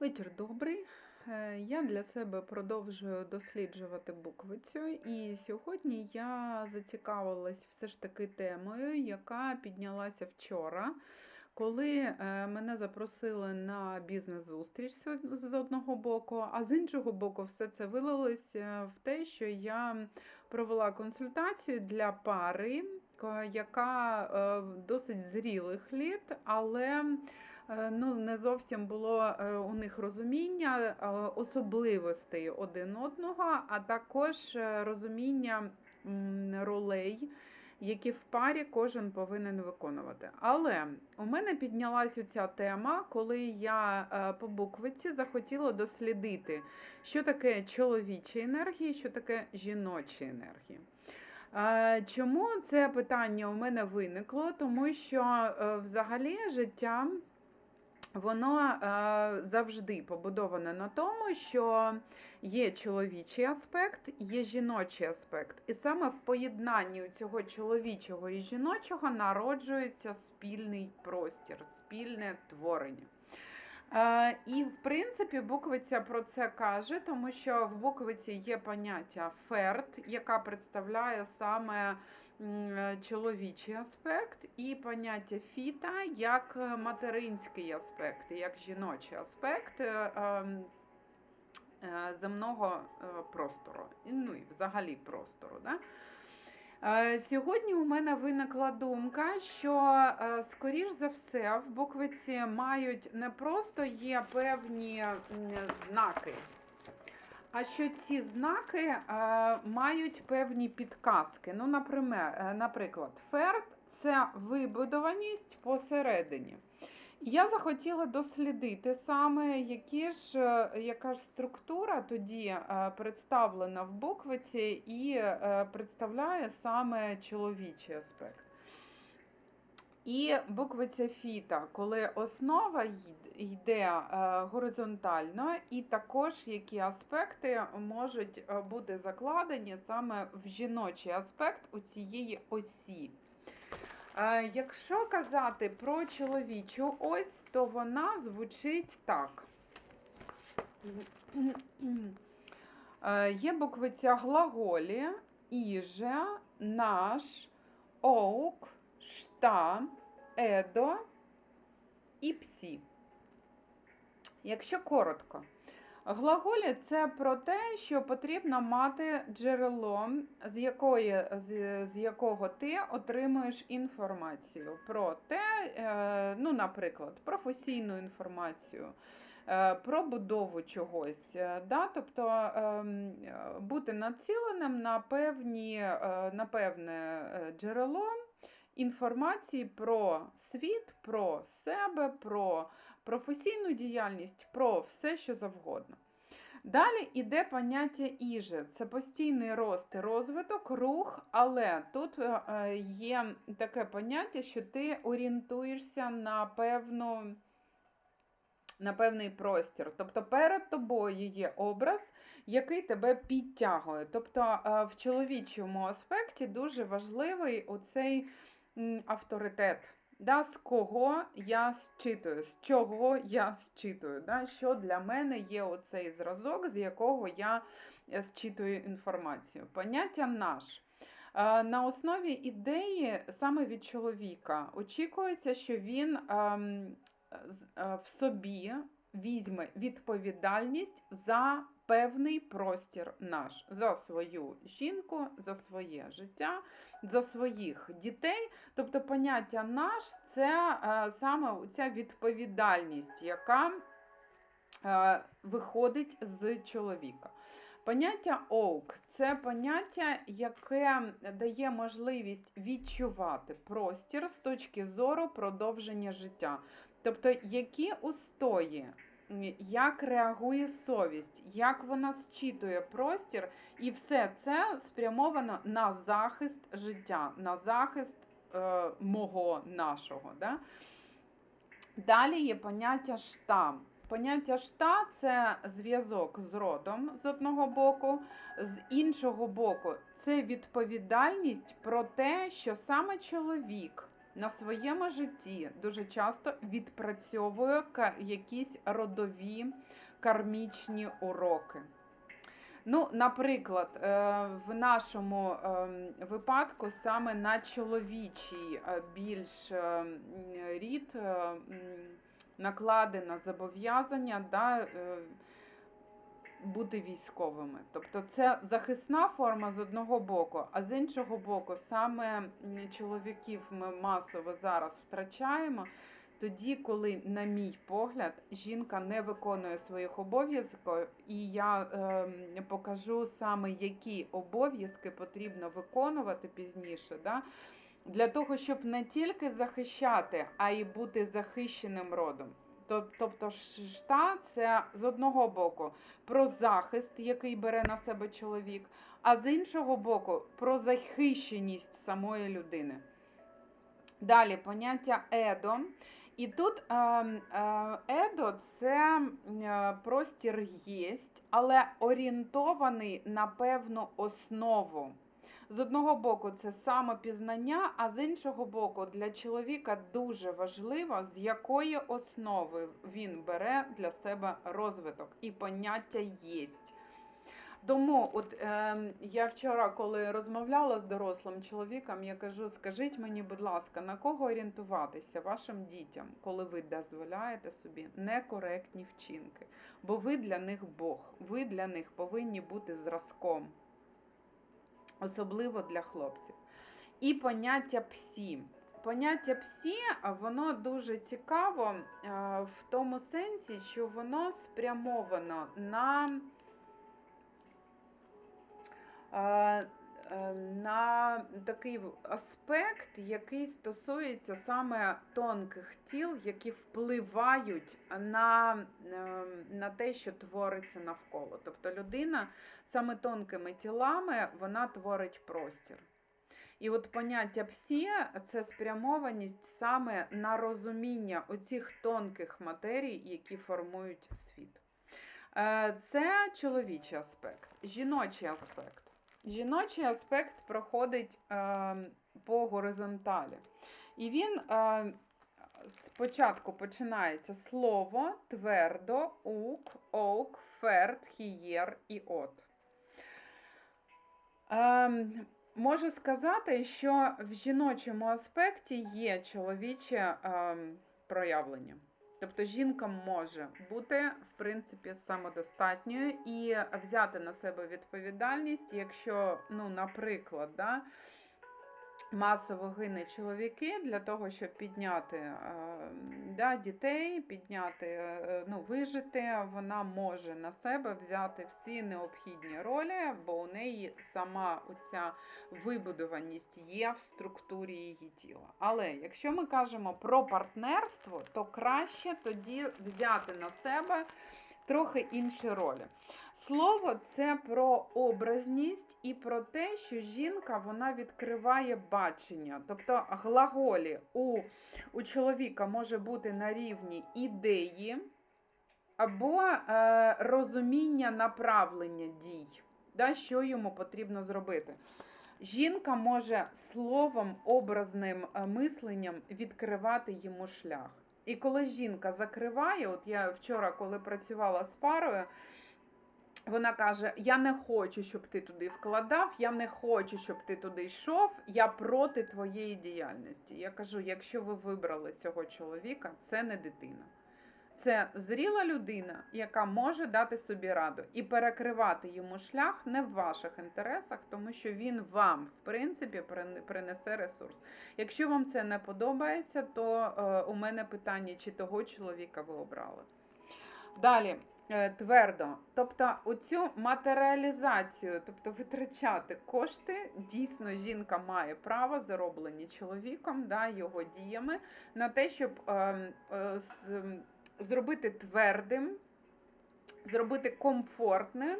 Вечір добрий. Е, Я для себе продовжую досліджувати буквицю, і сьогодні я зацікавилась все ж таки темою, яка піднялася вчора, коли е, мене запросили на бізнес-зустріч з- одного боку, а з іншого боку, все це вилилось е, в те, що я провела консультацію для пари, яка досить зрілих літ, але ну, не зовсім було е, у них розуміння е, особливостей один одного, а також е, розуміння ролей, які в парі кожен повинен виконувати. Але у мене піднялася ця тема, коли я е, по буквиці захотіла дослідити, що таке чоловічі енергії, що таке жіночі енергії. Е, Чому це питання у мене виникло? Тому що е, взагалі життя воно е, завжди побудоване на тому, що є чоловічий аспект, є жіночий аспект. І саме в поєднанні цього чоловічого і жіночого народжується спільний простір, спільне творення. Е, І, в принципі, буквиця про це каже, тому що в буквиці є поняття ферт, яка представляє саме чоловічий аспект, і поняття фіта як е, материнський аспект, як жіночий аспект е, ем, е, земного е, простору, ну і взагалі простору. Да? Е, Сьогодні у мене виникла думка, що, е, скоріш за все, в буквиці мають не просто є певні знаки, а що ці знаки е, мають певні підказки. Ну, наприклад, наприклад, ферт це вибудованість посередині. Я захотіла дослідити саме, які ж, е, яка ж структура тоді е, представлена в буквиці і е, представляє саме чоловічий аспект. І буквиця фіта, коли основа йде е, горизонтально, і також які аспекти можуть е, бути закладені саме в жіночий аспект у цієї осі. Е, Якщо казати про чоловічу ось, то вона звучить так. Є буквиця глаголі, іже, наш, оук, шта, едо і псі. Якщо коротко, глаголі це про те, що потрібно мати джерело, з, якої, з, з якого ти отримуєш інформацію про те, е, ну, наприклад, професійну інформацію. е, Про будову чогось, е, да? тобто ем, бути націленим на, певні, на певне джерело інформації про світ, про себе, про професійну діяльність, про все, що завгодно. Далі йде поняття іже. Це постійний рост і розвиток, рух, але тут е, е, є таке поняття, що ти орієнтуєшся на певну. На певний простір. Тобто перед тобою є образ, який тебе підтягує. Тобто е, в чоловічому аспекті дуже важливий оцей авторитет. Да, з кого я зчитую, з чого я зчитую, да, що для мене є оцей зразок, з якого я е, зчитую інформацію. Поняття наш. Е, На основі ідеї саме від чоловіка очікується, що він ем, е, в собі візьме відповідальність за певний простір наш, за свою жінку, за своє життя, за своїх дітей. Тобто поняття наш це е, саме ця відповідальність, яка е, виходить з чоловіка. Поняття оук це поняття, яке дає можливість відчувати простір з точки зору продовження життя. Тобто, які устої, як реагує совість, як вона зчитує простір, і все це спрямовано на захист життя, на захист е, мого нашого. Да? Далі є поняття штам. Поняття шта це зв'язок з родом з одного боку, з іншого боку, це відповідальність про те, що саме чоловік на своєму житті дуже часто відпрацьовує якісь родові кармічні уроки. Ну, наприклад, е, в нашому ем, випадку саме на чоловічий е, більш е, рід накладено зобов'язання да, бути військовими. Тобто це захисна форма з одного боку, а з іншого боку, саме чоловіків ми масово зараз втрачаємо. Тоді, коли, на мій погляд, жінка не виконує своїх обов'язків, і я ем, покажу саме, які обов'язки потрібно виконувати пізніше, да? для того, щоб не тільки захищати, а й бути захищеним родом. Тоб- Тобто шта це з одного боку про захист, який бере на себе чоловік, а з іншого боку про захищеність самої людини. Далі поняття едо. І тут е, е, едо це е, простір єсть, але орієнтований на певну основу. З одного боку, це самопізнання, а з іншого боку, для чоловіка дуже важливо, з якої основи він бере для себе розвиток і поняття єсть. Тому, от е, я вчора, коли розмовляла з дорослим чоловіком, я кажу: скажіть мені, будь ласка, на кого орієнтуватися вашим дітям, коли ви дозволяєте собі некоректні вчинки? Бо ви для них Бог, ви для них повинні бути зразком, особливо для хлопців. І поняття псі. Поняття псі, воно дуже цікаво в тому сенсі, що воно спрямовано на на такий аспект, який стосується саме тонких тіл, які впливають на, е, на те, що твориться навколо. Тобто людина саме тонкими тілами вона творить простір. І от поняття псі це спрямованість саме на розуміння оцих тонких матерій, які формують світ. Е, Це чоловічий аспект, жіночий аспект. Жіночий аспект проходить е, по горизонталі. І він е, спочатку починається слово, твердо, ук, оук, ферт, хієр і от. Ем, Можу сказати, що в жіночому аспекті є чоловіче ем, проявлення. Тобто жінка може бути, в принципі, самодостатньою і взяти на себе відповідальність, якщо, ну, наприклад, да, масово гине чоловіки для того, щоб підняти е, да, дітей, підняти, е, ну, вижити, вона може на себе взяти всі необхідні ролі, бо у неї сама оця вибудованість є в структурі її тіла. Але якщо ми кажемо про партнерство, то краще тоді взяти на себе трохи інші ролі. Слово це про образність і про те, що жінка вона відкриває бачення. Тобто глаголі у, у чоловіка може бути на рівні ідеї або е, розуміння направлення дій, да, що йому потрібно зробити. Жінка може словом, образним е, мисленням відкривати йому шлях. І коли жінка закриває, от я вчора, коли працювала з парою, вона каже: Я не хочу, щоб ти туди вкладав, я не хочу, щоб ти туди йшов, я проти твоєї діяльності. Я кажу: якщо ви вибрали цього чоловіка, це не дитина. Це зріла людина, яка може дати собі раду і перекривати йому шлях не в ваших інтересах, тому що він вам, в принципі, принесе ресурс. Якщо вам це не подобається, то е, у мене питання, чи того чоловіка ви обрали. Далі. Е, Твердо, тобто оцю матеріалізацію, тобто витрачати кошти, дійсно жінка має право, зароблені чоловіком, да, його діями, на те, щоб ем, е, з- зробити твердим, зробити комфортним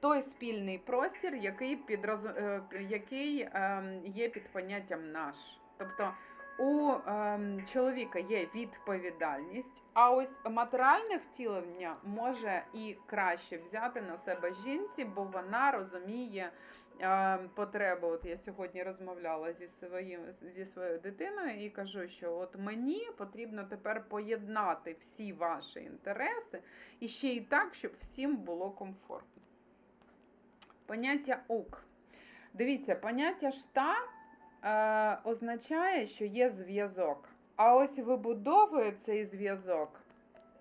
той спільний простір, який, підроз... е, який ем, є під поняттям наш. Тобто у ем, чоловіка є відповідальність, а ось матеріальне втілення може і краще взяти на себе жінці, бо вона розуміє е, потреби. От я сьогодні розмовляла зі своїм зі своєю дитиною і кажу, що от мені потрібно тепер поєднати всі ваші інтереси і ще й так, щоб всім було комфортно. Поняття УК. Дивіться, поняття шта е, означає, що є зв'язок. А ось вибудовує цей зв'язок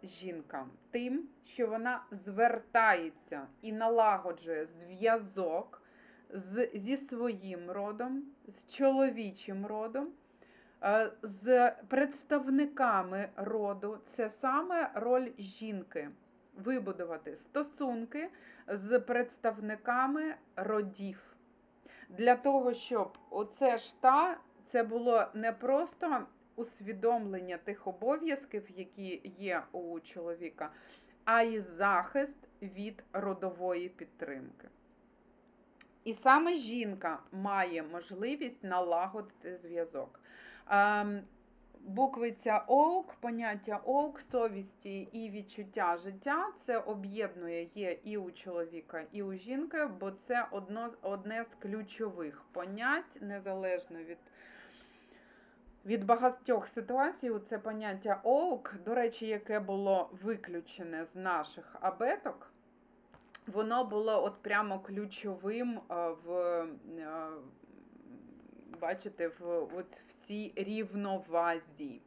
жінка тим, що вона звертається і налагоджує зв'язок зі своїм родом, з чоловічим родом, е, з представниками роду. Це саме роль жінки. Вибудувати стосунки з представниками родів. Для того, щоб оце шта, це було не просто усвідомлення тих обов'язків, які є у чоловіка, а й захист від родової підтримки. І саме жінка має можливість налагодити зв'язок. Буквиця ОУК, поняття ОУК, совісті і відчуття життя це об'єднує є і у чоловіка, і у жінки, бо це одно, одне з ключових понять, незалежно від від багатьох ситуацій. Це поняття ОУК, до речі, яке було виключене з наших абеток, воно було от прямо ключовим в, бачите, в, от в цій рівновазі.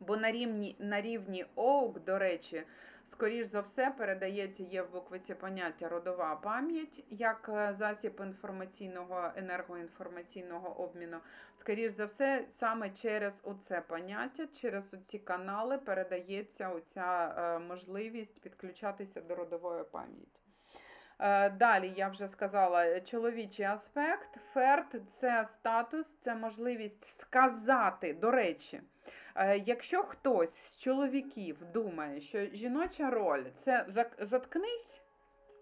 Бо на рівні на рівні ОУК, до речі, скоріш за все, передається є в буквиці поняття родова пам'ять як е, засіб інформаційного енергоінформаційного обміну. Скоріш за все, саме через оце поняття, через ці канали передається оця е, можливість підключатися до родової пам'яті. Е, далі я вже сказала чоловічий аспект. Ферт це статус, це можливість сказати, до речі. Е, якщо хтось з чоловіків думає, що жіноча роль це заткнись,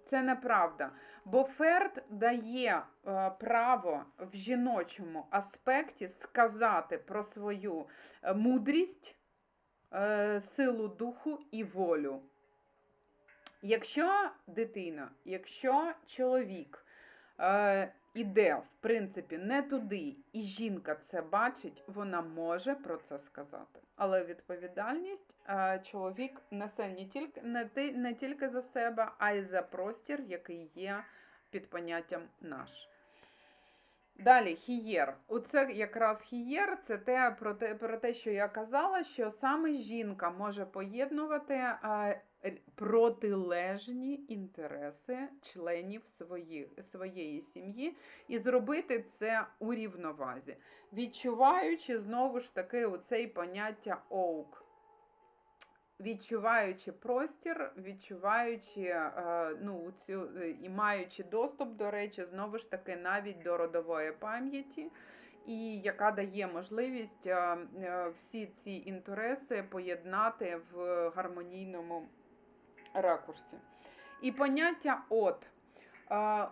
це неправда. Бо ферт дає е, право в жіночому аспекті сказати про свою е, мудрість, силу духу і волю. Якщо дитина, якщо чоловік іде, в принципі, не туди, і жінка це бачить, вона може про це сказати. Але відповідальність е, чоловік несе не тільки не, не тільки за себе, а й за простір, який є під поняттям наш. Далі хієр. Оце якраз хієр це те про те, про те, що я казала, що саме жінка може поєднувати е, протилежні інтереси членів свої, своєї сім'ї і зробити це у рівновазі, відчуваючи знову ж таки оцей поняття оук. Відчуваючи простір, відчуваючи е, ну, цю, і маючи доступ, до речі, знову ж таки, навіть до родової пам'яті, і яка дає можливість е, е, всі ці інтереси поєднати в гармонійному ракурсі. І поняття от.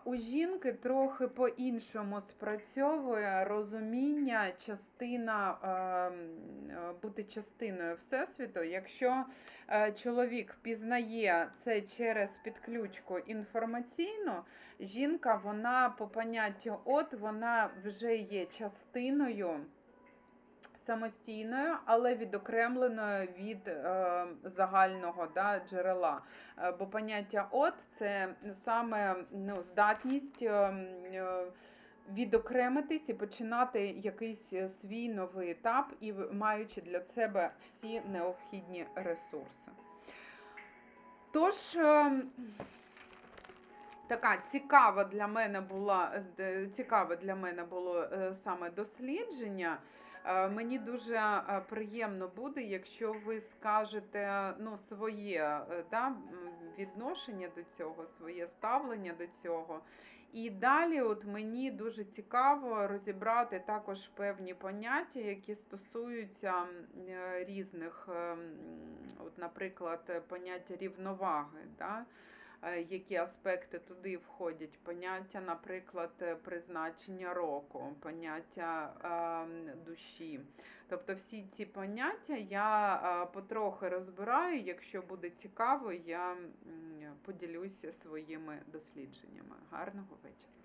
У жінки трохи по-іншому спрацьовує розуміння, частина, бути частиною Всесвіту. Якщо е, чоловік пізнає це через підключку інформаційну, жінка, вона по поняттю от, вона вже є частиною самостійною, але відокремленою від е, загального да, джерела. Е, бо поняття от це саме ну, здатність. Е, е, Відокремитись і починати якийсь свій новий етап, і маючи для себе всі необхідні ресурси. Тож, е, така цікава для мене була цікаве для мене було саме дослідження. Е, мені дуже е, приємно буде, якщо ви скажете ну, своє е, да, відношення до цього, своє ставлення до цього. І далі, от мені дуже цікаво розібрати також певні поняття, які стосуються різних, от, наприклад, поняття рівноваги. Да? Е, які аспекти туди входять. Поняття, наприклад, е, призначення року, поняття е, душі. Тобто всі ці поняття я е, потрохи розбираю. Якщо буде цікаво, я поділюся своїми дослідженнями. Гарного вечора.